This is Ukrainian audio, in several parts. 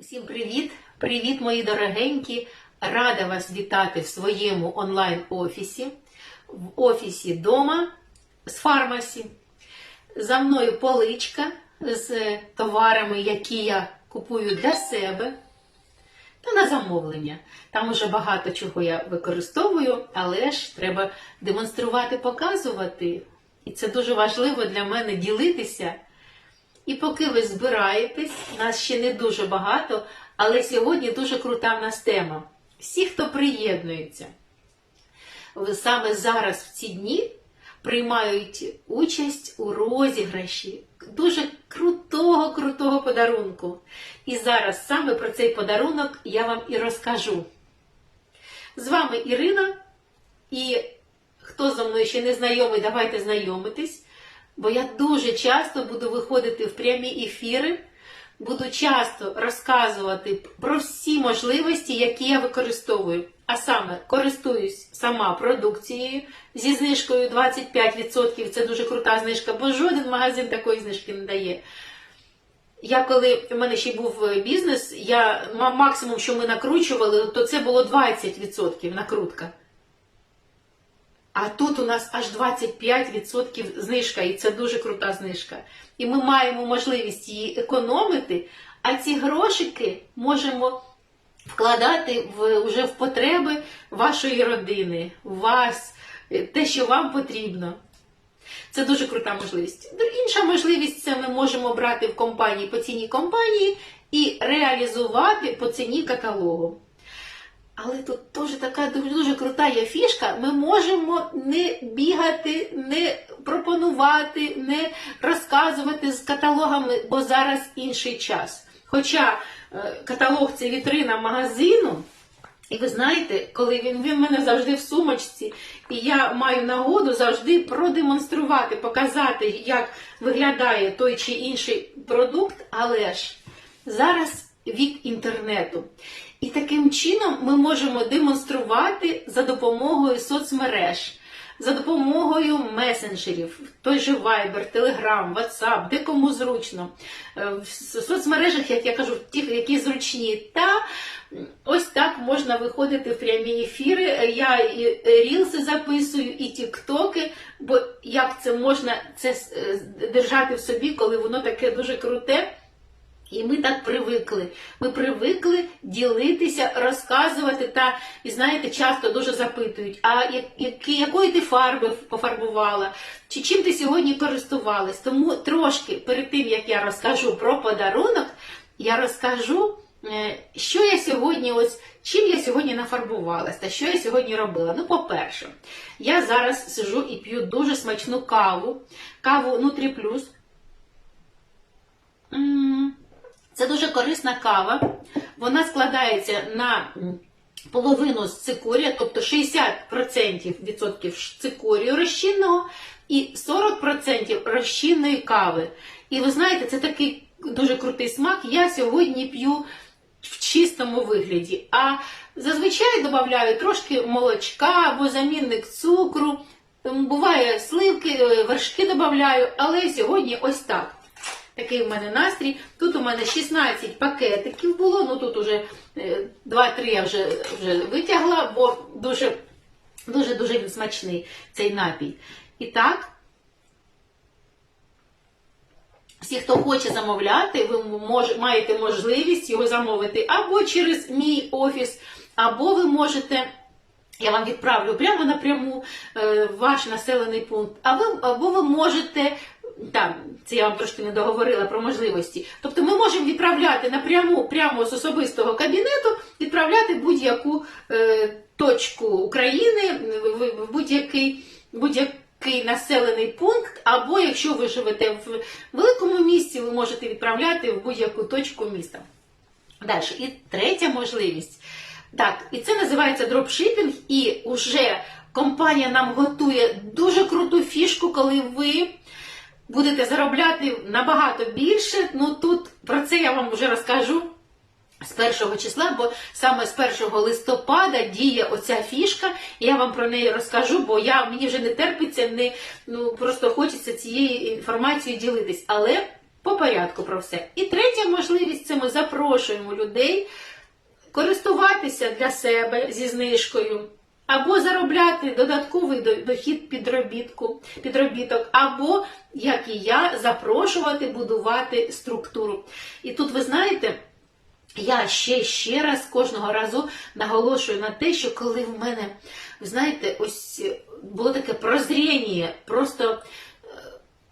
Усім привіт! Привіт, мої дорогенькі! Рада вас вітати в своєму онлайн-офісі, в офісі дома з фармасі. За мною поличка з товарами, які я купую для себе та на замовлення. Там уже багато чого я використовую, але ж треба демонструвати, показувати. І це дуже важливо для мене ділитися. І поки ви збираєтесь, нас ще не дуже багато, але сьогодні дуже крута в нас тема. Всі, хто приєднується, саме зараз в ці дні приймають участь у розіграші дуже крутого, крутого подарунку. І зараз саме про цей подарунок я вам і розкажу. З вами Ірина, і хто зі мною ще не знайомий, давайте знайомитись. Бо я дуже часто буду виходити в прямі ефіри, буду часто розказувати про всі можливості, які я використовую. А саме користуюсь сама продукцією зі знижкою 25%. Це дуже крута знижка, бо жоден магазин такої знижки не дає. Я коли в мене ще був бізнес, я ма- максимум, що ми накручували, то це було 20% накрутка. А тут у нас аж 25% знижка, і це дуже крута знижка. І ми маємо можливість її економити, а ці грошики можемо вкладати в, вже в потреби вашої родини, вас, те, що вам потрібно. Це дуже крута можливість. Інша можливість це ми можемо брати в компанії по ціні компанії і реалізувати по ціні каталогу. Але тут теж така дуже, дуже крута є фішка. Ми можемо не бігати, не пропонувати, не розказувати з каталогами, бо зараз інший час. Хоча е, каталог це вітрина магазину. І ви знаєте, коли він, він в мене завжди в сумочці, і я маю нагоду завжди продемонструвати, показати, як виглядає той чи інший продукт, але ж зараз вік інтернету. І таким чином ми можемо демонструвати за допомогою соцмереж, за допомогою месенджерів, той же Viber, Telegram, WhatsApp, де кому зручно, Е, в соцмережах, як я кажу, ті, які зручні. Та ось так можна виходити в прямі ефіри. Я і рілси записую, і тіктоки, бо як це можна це е, держати в собі, коли воно таке дуже круте. І ми так привикли. Ми привикли ділитися, розказувати та, і знаєте, часто дуже запитують, а якої ти фарби пофарбувала, чи чим ти сьогодні користувалась. Тому трошки перед тим, як я розкажу про подарунок, я розкажу, е, що я сьогодні, ось, чим я сьогодні нафарбувалась та що я сьогодні робила. Ну, по-перше, я зараз сижу і п'ю дуже смачну каву, каву Нутрі Плюс. Це дуже корисна кава. Вона складається на половину з цикорія, тобто 60% відсотків цикорію розчинного і 40% розчинної кави. І ви знаєте, це такий дуже крутий смак. Я сьогодні п'ю в чистому вигляді. А зазвичай додаю трошки молочка або замінник цукру. Буває сливки, е, вершки додаю, але сьогодні ось так. Такий в мене настрій. Тут у мене 16 пакетиків було, ну тут уже 2-3 я вже, вже витягла, бо дуже дуже дуже він смачний цей напій. І так, всі, хто хоче замовляти, ви мож, маєте можливість його замовити або через мій офіс, або ви можете. Я вам відправлю прямо напряму е, ваш населений пункт. А ви, або ви можете, там, це я вам трошки не договорила про можливості. Тобто ми можемо відправляти напряму, прямо з особистого кабінету, відправляти будь-яку е, точку України, в, будь-який будь-який населений пункт, або якщо ви живете в великому місті, ви можете відправляти в будь-яку точку міста. Далі. І третя можливість. Так, і це називається дропшипінг, і вже компанія нам готує дуже круту фішку, коли ви будете заробляти набагато більше. Ну тут про це я вам вже розкажу з першого числа, бо саме з 1 листопада діє оця фішка, я вам про неї розкажу, бо я, мені вже не терпиться, не, ну, просто хочеться цією інформацією ділитись. Але По порядку про все. І третя можливість це ми запрошуємо людей користуватися для себе зі знижкою, або заробляти додатковий до- дохід підробітку, підробіток, або, як і я, запрошувати будувати структуру. І тут ви знаєте. Я ще ще раз кожного разу наголошую на те, що коли в мене, ви знаєте, ось е, було таке прозріння, просто е,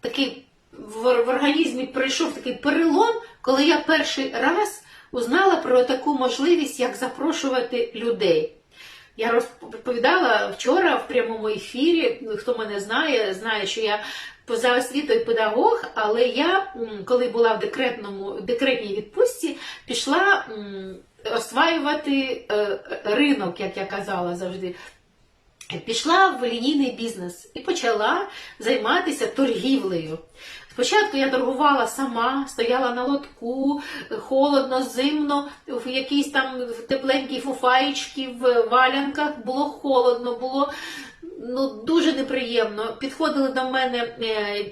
такий в, в організмі прийшов такий перелом, коли я перший раз узнала про таку можливість, як запрошувати людей. Я розповідала вчора в прямому ефірі. ну, Хто мене знає, знає, що я поза освітою педагог, але я, коли була в декретному декретній відпустці, пішла осваювати е, ринок, як я казала завжди. Пішла в лінійний бізнес і почала займатися торгівлею. Спочатку я торгувала сама, стояла на лотку, холодно, зимно, в якійсь там тепленькій фуфаєчці, в валянках, було холодно, було ну, дуже неприємно. Підходили до мене е,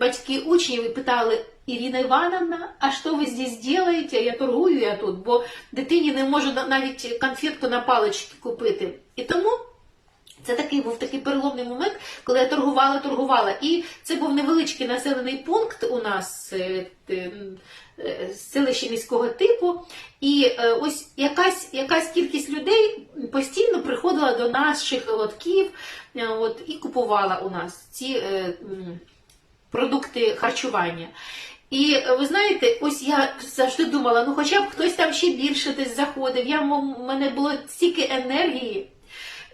батьки учнів і питали, Ірина Івановна, а що ви здесь робите? Я торгую я тут, бо дитині не можу навіть конфетку на палички купити. І тому це такий був такий переломний момент, коли я торгувала, торгувала. І це був невеличкий населений пункт у нас, е, е, е, селище міського типу. І ось якась, якась кількість людей постійно приходила до наших лотків от, і купувала у нас ці е, продукти харчування. І ви знаєте, ось я завжди думала, ну хоча б хтось там ще більше десь заходив. Я, в мене було стільки енергії.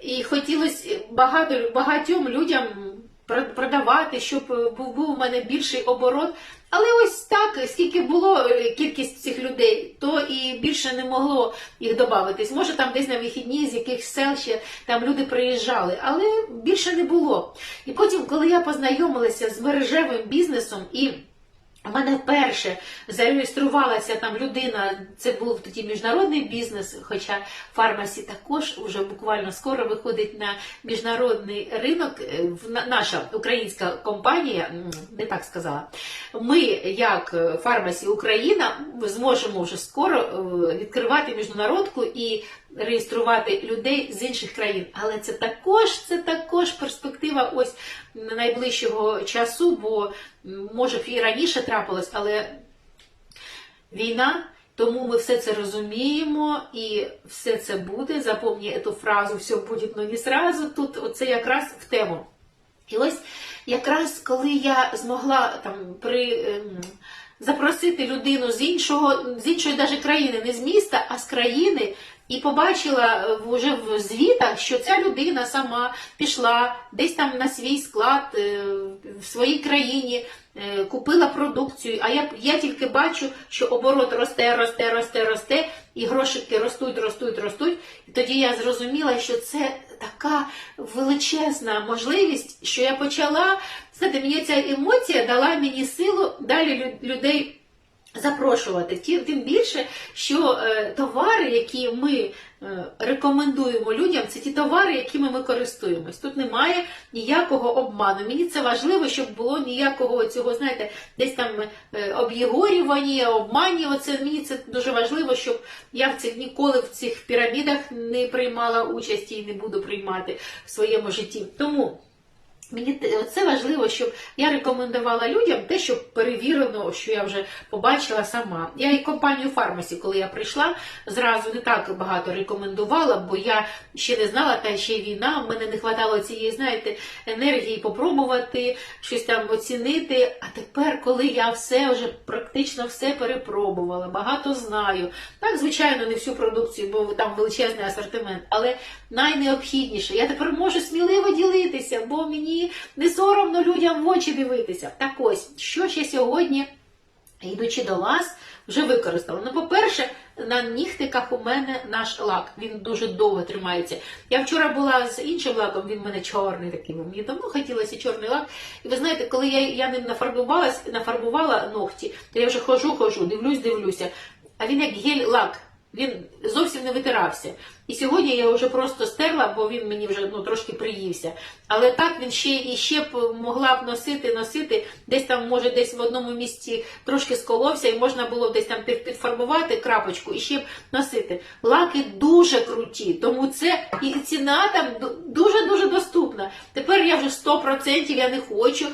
І хотілося багато, багатьом людям про- продавати, щоб е, був, у мене більший оборот. Але ось так, скільки було е, кількість цих людей, то і більше не могло їх додатись. Може, там десь на вихідні з якихось сел ще там люди приїжджали, але більше не було. І потім, коли я познайомилася з мережевим бізнесом і у мене вперше зареєструвалася там людина, це був тоді міжнародний бізнес, хоча фармасі також вже буквально скоро виходить на міжнародний ринок. Е, Наша українська компанія, не так сказала, ми, як е, фармасі Україна, зможемо вже скоро е, відкривати міжнародку і реєструвати людей з інших країн. Але це також, це також перспектива ось найближчого часу, бо може і раніше трапилось, але війна. Тому ми все це розуміємо і все це буде. Запомні цю фразу все буде, но не сразу. Тут оце якраз в тему. І ось якраз коли я змогла там при. Запросити людину з іншого, з іншої даже країни, не з міста, а з країни, і побачила е, вже в звітах, що ця людина сама пішла десь там на свій склад е, в своїй країні, е, купила продукцію. А я, я тільки бачу, що оборот росте, росте, росте, росте, і грошики ростуть, ростуть, ростуть. І тоді я зрозуміла, що це така величезна можливість, що я почала. Знаєте, мені ця емоція дала мені силу далі лю- людей запрошувати. Тим більше, що е, товари, які ми е, рекомендуємо людям, це ті товари, якими ми користуємось. Тут немає ніякого обману. Мені це важливо, щоб було ніякого цього, знаєте, десь там е, об'єгорювання, обмані. Оце мені це дуже важливо, щоб я в цих ніколи в цих пірамідах не приймала участі і не буду приймати в своєму житті. Тому. Мені це важливо, щоб я рекомендувала людям те, що перевірено, що я вже побачила сама. Я і компанію Фармасі, коли я прийшла, зразу не так багато рекомендувала, бо я ще не знала, та ще війна. В мене не вистачало цієї, знаєте, енергії попробувати, щось там оцінити. А тепер, коли я все вже практично все перепробувала, багато знаю. Так, звичайно, не всю продукцію, бо там величезний асортимент, але найнеобхідніше. Я тепер можу сміливо ділитися, бо мені не соромно людям в очі дивитися. Так ось, що ще сьогодні, йдучи до вас, вже використала. Ну, по-перше, на нігтиках у мене наш лак. Він дуже довго тримається. Я вчора була з іншим лаком, він в мене чорний такий. Мені давно хотілося чорний лак. І ви знаєте, коли я, я ним нафарбувалась, нафарбувала ногті, то я вже хожу, хожу, дивлюсь, дивлюся. А він як гель-лак. Він зовсім не витирався. І сьогодні я вже просто стерла, бо він мені вже ну, трошки приївся. Але так він ще і ще б могла б носити, носити. Десь там, може, десь в одному місці трошки сколовся, і можна було десь там під- підфарбувати крапочку і ще б носити. Лаки дуже круті, тому це і ціна там дуже-дуже доступна. Тепер я вже 100% я не хочу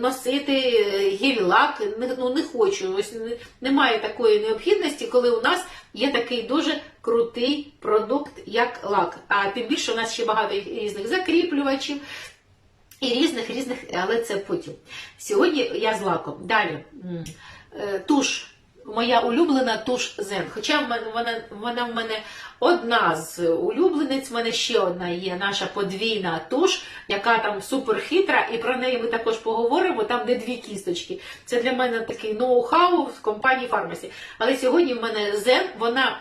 носити е, гель-лак, ну не хочу. Ось немає такої необхідності, коли у нас є такий дуже крутий продукт, як лак. А тим більше у нас ще багато різних закріплювачів. І різних різних, але це потім. Сьогодні я з лаком. Далі е, туш. Моя улюблена туш Зен. Хоча вона, вона в мене одна з улюблениць, в мене ще одна є наша подвійна туш, яка там супер хитра, і про неї ми також поговоримо, там де дві кісточки. Це для мене такий ноу-хау в компанії Фармасі. Але сьогодні в мене Зен, вона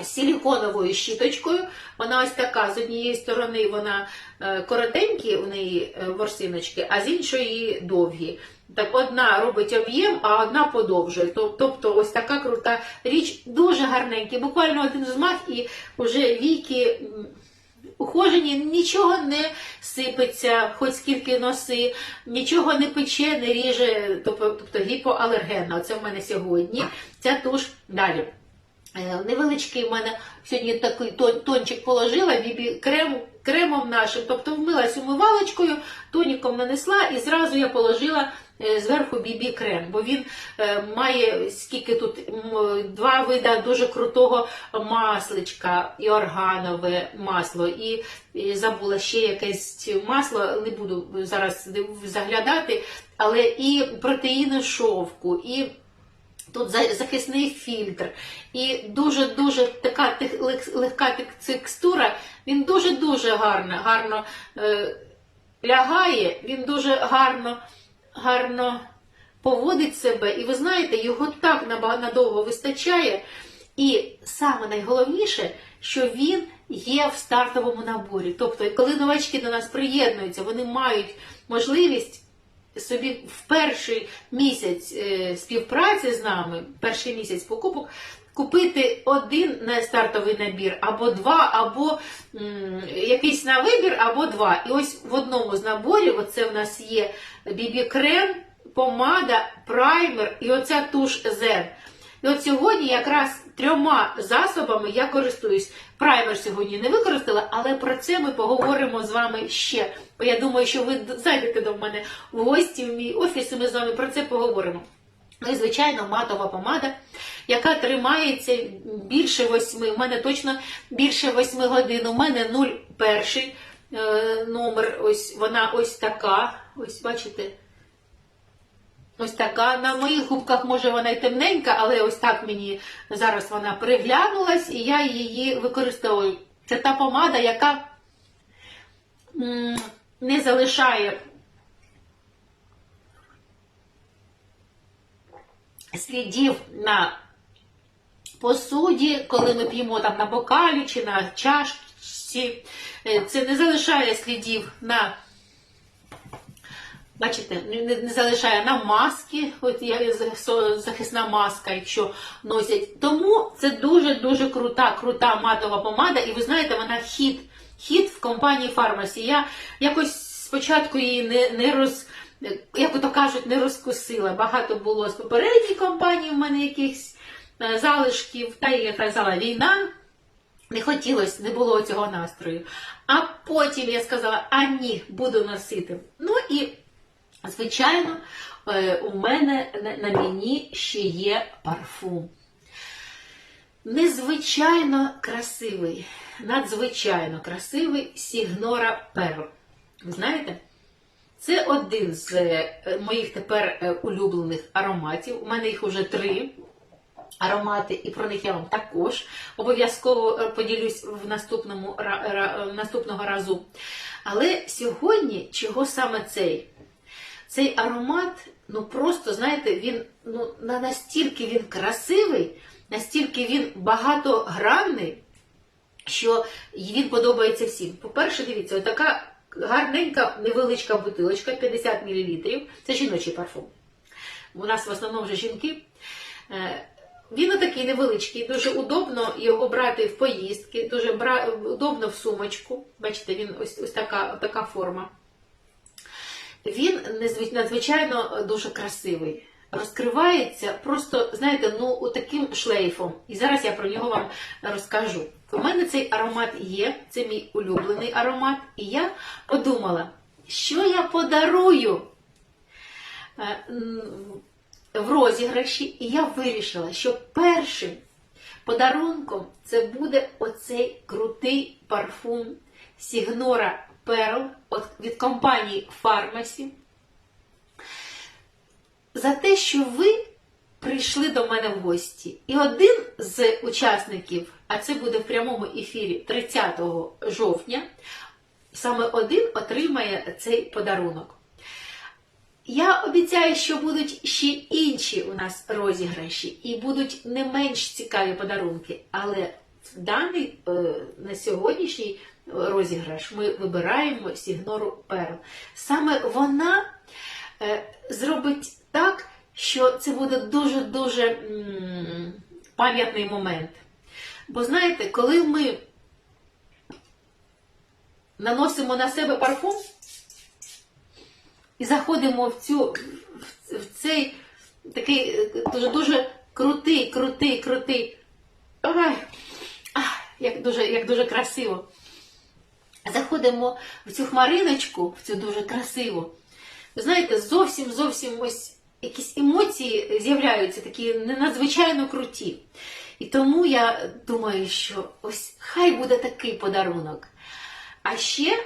з силіконовою щіточкою. Вона ось така, з однієї сторони вона е, коротенькі, у неї е, ворсиночки, а з іншої довгі. Так одна робить об'єм, а одна подовжує. Тобто ось така крута річ, дуже гарненькі. Буквально один змах і вже віки ухожені, нічого не сипеться, хоч скільки носи, нічого не пече, не ріже, тобто, тобто гіпоалергенна. Оце в мене сьогодні. Ця туш далі. Е, Невеличкий в мене сьогодні такий тончик положила, бібі крем, кремом нашим, тобто вмилась умивалочкою, тоніком нанесла і зразу я положила е, зверху бібі крем, бо він е, має скільки тут два вида дуже крутого масличка і органове масло, і забула ще якесь масло, не буду зараз заглядати, але і протеїни шовку, і Тут за- захисний фільтр і дуже-дуже така легка тек- текстура. Він дуже-дуже гарно, гарно е, лягає, він дуже гарно, гарно поводить себе. І ви знаєте, його так надовго вистачає. І саме найголовніше, що він є в стартовому наборі. Тобто, коли новачки до нас приєднуються, вони мають можливість собі в перший місяць е, співпраці з нами, перший місяць покупок, купити один на стартовий набір, або два, або м, якийсь на вибір, або два. І ось в одному з наборів, оце в нас є бібі-крем, помада, праймер і оця туш Zen. І от сьогодні якраз трьома засобами я користуюсь. Праймер сьогодні не використала, але про це ми поговоримо з вами ще. Бо я думаю, що ви зайдете до мене в гості в мій офіс, і ми з вами про це поговоримо. Ну і, звичайно, матова помада, яка тримається більше восьми. У мене точно більше восьми годин. У мене 01 е, номер. Ось вона ось така. Ось бачите. Ось така. На моїх губках, може, вона й темненька, але ось так мені зараз вона приглянулась, і я її використовую. Це та помада, яка не залишає слідів на посуді, коли ми п'ємо там на бокалі чи на чашці. Е, Це не залишає слідів на Бачите, не, не залишає на маски, от со- захисна маска, якщо носять. Тому це дуже-дуже крута, крута матова помада. І ви знаєте, вона хід, хід в компанії Фармасі. Я якось спочатку її не, не роз, як то кажуть, не розкусила. Багато було з попередньої компанії в мене якихось е, залишків, та як казала, війна. Не хотілося, не було цього настрою. А потім я сказала, а ні, буду носити. Ну і Звичайно, е, у мене на- мені ще є парфум. Незвичайно красивий, надзвичайно красивий Сігнора Перл. Ви знаєте? Це один з е, моїх тепер е, улюблених ароматів. У мене їх уже три аромати, і про них я вам також обов'язково поділюсь в наступному, наступного разу. Але сьогодні, чого саме цей? Цей аромат, ну просто, знаєте, він ну, настільки він красивий, настільки він багатогранний, що він подобається всім. По-перше, дивіться, отака гарненька невеличка бутилочка, 50 мл. Це жіночий парфум. У нас в основному вже жінки. Е, він отакий невеличкий, дуже удобно його брати в поїздки, дуже бра... удобно в сумочку. Бачите, він ось, ось така, така форма. Він надзвичайно дуже красивий. Розкривається просто, знаєте, ну таким шлейфом. І зараз я про нього вам розкажу. У мене цей аромат є, це мій улюблений аромат. І я подумала, що я подарую е, в розіграші, і я вирішила, що першим подарунком це буде оцей крутий парфум Signora От- від компанії Pharmacy. За те, що ви прийшли до мене в гості. І один з учасників, а це буде в прямому ефірі 30 жовтня, саме один отримає цей подарунок. Я обіцяю, що будуть ще інші у нас розіграші, і будуть не менш цікаві подарунки. Але даний е, на сьогоднішній розіграш ми вибираємо Сігнору Перл. Саме вона е, зробить так, що це буде дуже-дуже пам'ятний момент. Бо знаєте, коли ми наносимо на себе парфум, і заходимо в цю в- цей такий е, дуже дуже крутий, крутий, крутий. Ой, як дуже, як дуже красиво. Заходимо в цю хмариночку, в цю дуже красиву. Ви знаєте, зовсім зовсім ось якісь емоції з'являються такі надзвичайно круті. І тому я думаю, що ось хай буде такий подарунок. А ще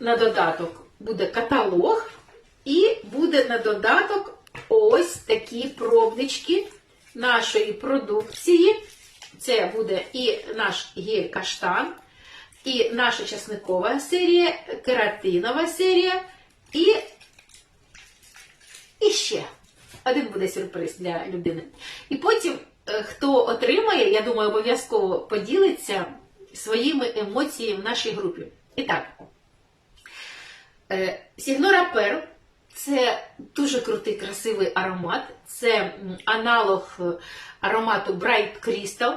на додаток буде каталог, і буде на додаток ось такі пробнички нашої продукції. Це буде і наш гель і наша часникова серія, кератинова серія, і, і ще один буде сюрприз для людини. І потім, е, хто отримає, я думаю, обов'язково поділиться своїми емоціями в нашій групі. І так, Е, Сігнора Пер це дуже крутий, красивий аромат. Це аналог е, аромату Bright Crystal.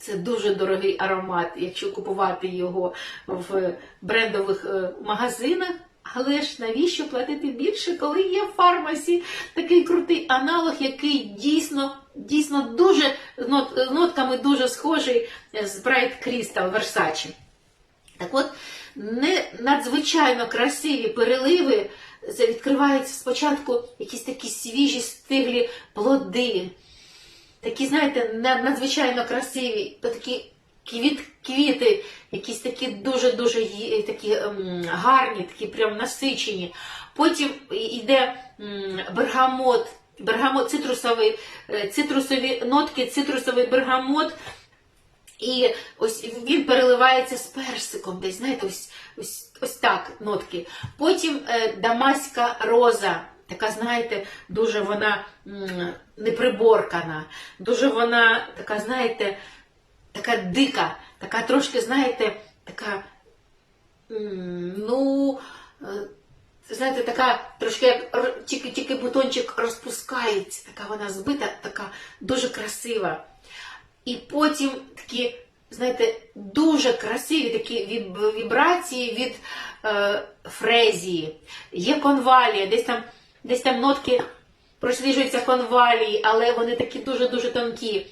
Це дуже дорогий аромат, якщо купувати його в брендових е, магазинах. Але ж навіщо платити більше, коли є в фармасі такий крутий аналог, який дійсно, дійсно дуже з нотками дуже схожий з Bright Crystal Versace. Так от, не надзвичайно красиві переливи. Це відкриваються спочатку якісь такі свіжі стиглі плоди. Такі, знаєте, надзвичайно красиві, такі квіт, квіти, якісь такі дуже-дуже такі ем, гарні, такі прям насичені. Потім йде бергамот, бергамот цитрусовий, е, цитрусові нотки, цитрусовий бергамот. І ось він переливається з персиком, десь, знаєте, ось, ось, ось так нотки. Потім е, дамаська роза, така, знаєте, дуже вона неприборкана, дуже вона така, знаєте, така дика, така трошки, знаєте, така, ну, е, знаєте, така трошки як тільки бутончик розпускається, така вона збита, така дуже красива. І потім такі, знаєте, дуже красиві такі вібрації від е, фрезії. Є конвалія, десь там, десь там нотки просліджуються конвалії, але вони такі дуже-дуже тонкі.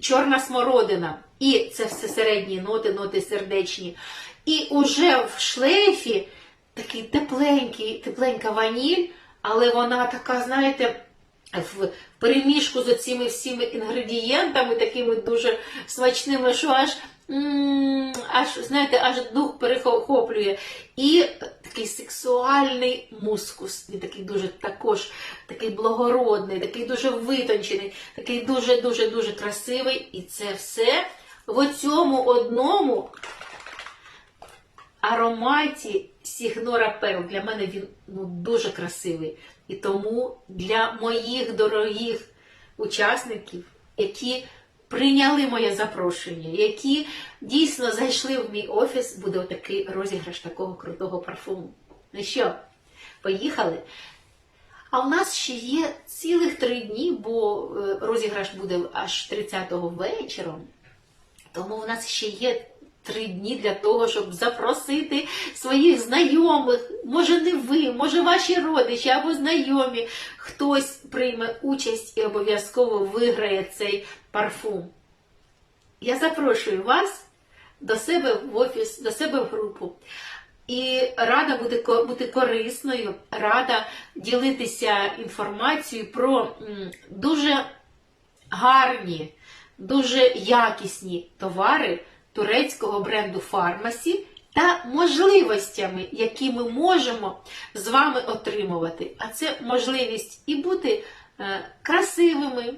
Чорна смородина. І це все середні ноти, ноти сердечні. І уже в шлейфі такий тепленький, тепленька ваніль, але вона така, знаєте, в переміжку з цими всіми інгредієнтами, такими дуже смачними, що аж, аж знаєте, аж дух перехоплює. І такий сексуальний мускус. Він такий дуже також такий благородний, такий дуже витончений, такий дуже-дуже дуже красивий. І це все в цьому одному ароматі Сігнора Перл. Для мене він ну, дуже красивий. І тому для моїх дорогих учасників, які прийняли моє запрошення, які дійсно зайшли в мій офіс, буде отакий розіграш такого крутого парфуму. Ну що, поїхали? А в нас ще є цілих три дні, бо е, розіграш буде аж 30-го вечором. Тому у нас ще є три дні для того, щоб запросити своїх знайомих. Може, не ви, може ваші родичі або знайомі. Хтось прийме участь і обов'язково виграє цей парфум. Я запрошую вас до себе в офіс, до себе в групу. І рада бути, бути корисною, рада ділитися інформацією про дуже гарні, дуже якісні товари турецького бренду Фармасі та можливостями, які ми можемо з вами отримувати. А це можливість і бути е, красивими,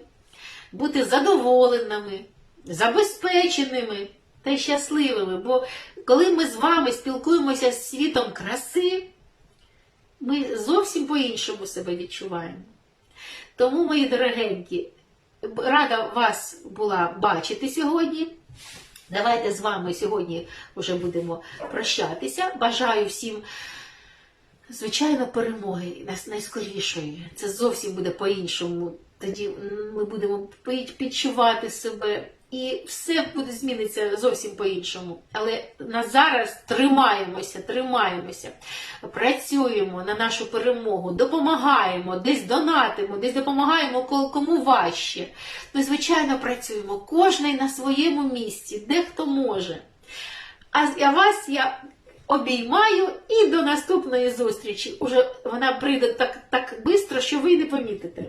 бути задоволеними, забезпеченими та щасливими. Бо коли ми з вами спілкуємося з світом краси, ми зовсім по-іншому себе відчуваємо. Тому, мої дорогенькі, рада вас була бачити сьогодні. Давайте з вами сьогодні вже будемо прощатися. Бажаю всім, звичайно, перемоги найскорішої. Це зовсім буде по-іншому. Тоді ми будемо відчувати себе. І все буде зміниться зовсім по-іншому. Але на зараз тримаємося, тримаємося, працюємо на нашу перемогу, допомагаємо, десь донатимо, десь допомагаємо кому важче. Ми, звичайно, працюємо, кожний на своєму місці, де хто може. А а вас я обіймаю і до наступної зустрічі. Уже вона прийде так, так швидко, що ви не помітите.